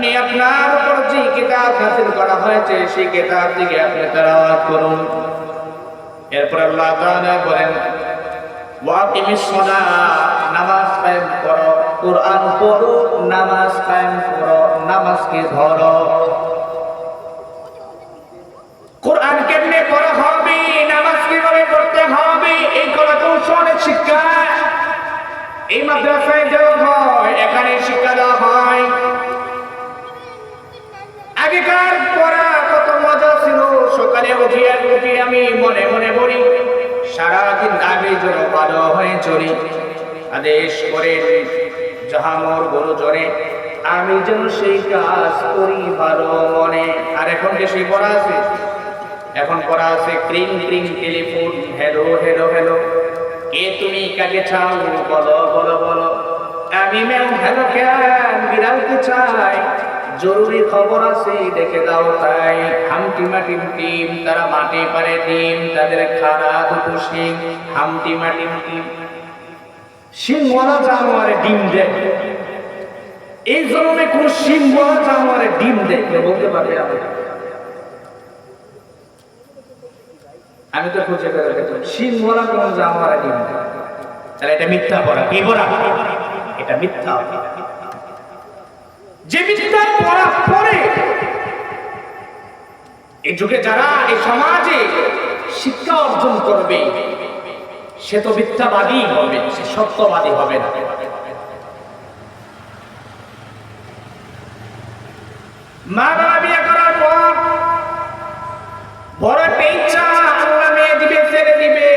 আপনি আপনার উপর যে কিতাব নাযিল করা হয়েছে, সেই কিতাব থেকে আপনি তেলাওয়াত করুন। এরপর আল্লাহ তাআলা বলেন ওয়াকিমিস সালাহ নামাজ কায়েম করো, কোরআন পড়ো, নামাজ কায়েম করো, নামাজকে ধরো। কোরআন কেমনে পড়া হবে, নামাজ কীভাবে পড়তে হবে, এই কলা কৌশলের শিক্ষা এই মাদ্রাসায় আগেকার পড়া কত মজা ছিল। সকালে উঠি আর উঠি আমি মনে মনে পড়ি, সারাদিন আগে যেন ভালো হয়ে চলি আদেশ করে জাহামর গরু জরে আমি যেন সেই কাজ করি ভালো মনে। আর এখন যে সেই পড়া আছে, এখন পড়া আছে ক্রিং ক্রিং টেলিফোন, হ্যালো হ্যালো হ্যালো। কে তুমি, কাকে চাও, বলো বলো বলো। আমি ম্যাম, হ্যালো কেন বিড়ালকে চাই। জরুরি খবর আছে, দেখে দাও তাই। হামটিমা টিম টিম তারা মাটি পারে ডিম, তাদের খাড়া দুটো শিং। হামটিমা টিম টিম মরা জানোয়ারে ডিম দেয় এই জন্মে কোন শিং মরা জানোয়ারে ডিম দেখলে বলতে পারবে আমি তো খুঁজে করে দেখলাম শিং মরা কোন জানোয়ারে ডিম দেয় তাহলে এটা মিথ্যা পড়া কি পড়া এটা মিথ্যা। যে মিথ্যা পড়া পরে এই যুগে যারা এই সমাজে শিক্ষা অর্জন করবে, সে তো মিথ্যাবাদী হবে, সে সত্যবাদী হবে না। মা বাবা বিয়ে করার পর বড় একটা ইচ্ছা আল্লাহ মেয়ে দিবে, ছেলে দিবে।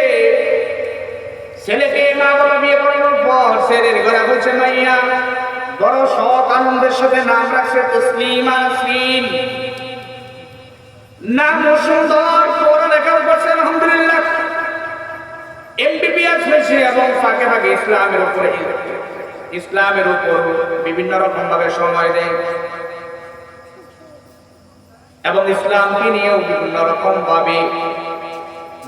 ছেলেকে মা বাবা বিয়ে করানোর পর ছেলের ঘরে বলছে, মাইয়া বড় শখ, আনন্দের সাথে নাম রাখছে তসলিমা নাসরিন নাম সুন্দর পড়ালেখাও করছে আলহামদুলিল্লাহ। এমবিবিএস হয়েছে এবং ফাঁকে ফাঁকে ইসলামের উপরে ইসলামের উপর বিভিন্ন রকম ভাবে সময় দেয়। এবং ইসলামকে নিয়েও বিভিন্ন রকম ভাবে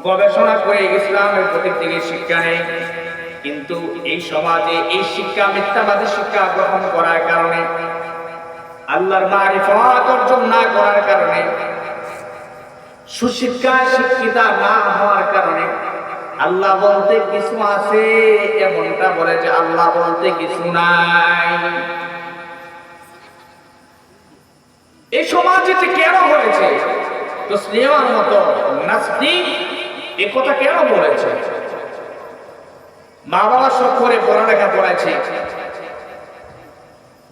গবেষণা করে ইসলামের প্রতি থেকে শিক্ষা নেয়। কিন্তু এই সমাজে এই শিক্ষা, মিথ্যাবাদী শিক্ষা গ্রহণ করার কারণে, আল্লাহর মারিফত অর্জন না করার কারণে, সুশিক্ষা, শিক্ষিতা না হওয়ার কারণে আল্লাহ বলতে কিছু আছে, এমনটা বলে যে আল্লাহ বলতে কিছু নাই। এই সমাজে যে কেন হয়েছে? তো স্নেহার মতো নাস্তিক এ কথা কেন বলেছে? মা বাবা সব করে পড়ালেখা করেছে।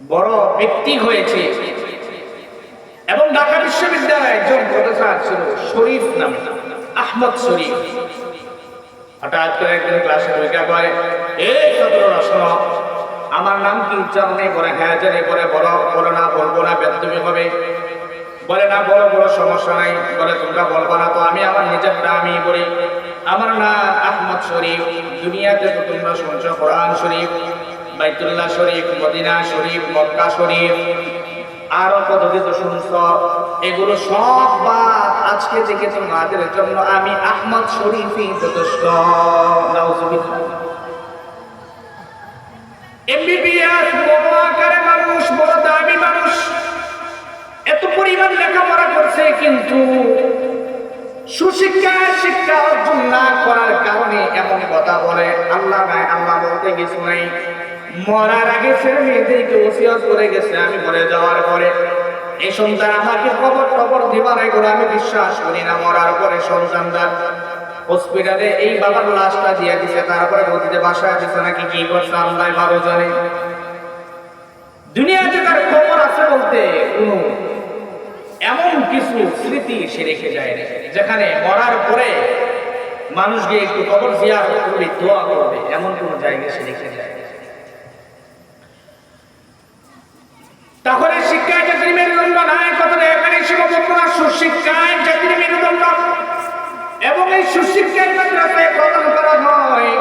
বড় ব্যক্তি হয়েছে। এবং ঢাকা বিশ্ববিদ্যালয়ে একজন প্রফেসর ছিল শরীফ নাম, আহমদ শরীফ। হঠাৎ করে একদিন ক্লাসে ঢুকে করে এই ছাত্ররা আমার নাম কি উচ্চারণে করে হ্যাঁ জানে করে বলো বলো না, বলব না ব্যর্থমি হবে। বলে, না বড় বড় সমস্যা নাই। বলে, তোমরা বলব না তো, আমি আমার নিজের আমি বলি। আমার নাম আহমদ শরীফ, দুনিয়াতে তো তোমরা শুনছো কোরআন শরীফ, বাইতুল্লাহ শরীফ, মদিনা শরীফ, মক্কা শরীফ, আরও কত কিছু শুনছ। এগুলো সব বাদ আজকে থেকে তোমাদের জন্য আমি আহমদ শরীফই যথেষ্ট। এমবিবিএস মানুষ, বড় দামি মানুষ, এত পরিমাণ লেখাপড়া করছে, কিন্তু সুশিক্ষা শিক্ষা অর্জন না করার কারণে এমন কথা বলে। আল্লাহ নাই আল্লাহ বলতে কিছু নাই। মরার আগে ছেলে মেয়েদেরকে ওসিয়ত করে গেছে, আমি মরে যাওয়ার পরে। এই সন্তান আমাকে খবর টবর দিবার এগুলো আমি বিশ্বাস করি না, মরার পরে সন্তানরা হসপিটালে এই বাবার লাশটা দিয়ে দিছে, তারপরে নদীতে বাসায় দিছে নাকি কি করছে, আল্লাহ ভালো জানে। দুনিয়াতে তার কিছু স্মৃতি সে রেখে যায়। যেখানে মরার পরে মানুষ গিয়ে একটু কবর জিয়ার করবে, দোয়া করবে, এমন কোন জায়গায় সে রেখে যায়। তাহলে শিক্ষায় জাতির মেরুদণ্ড নাই কথাটা এখানে সীমাবদ্ধ না সুশিক্ষায় জাতির মেরুদণ্ড। এবং এই সুশিক্ষার মাদ্রাসায় প্রদান করা হয়।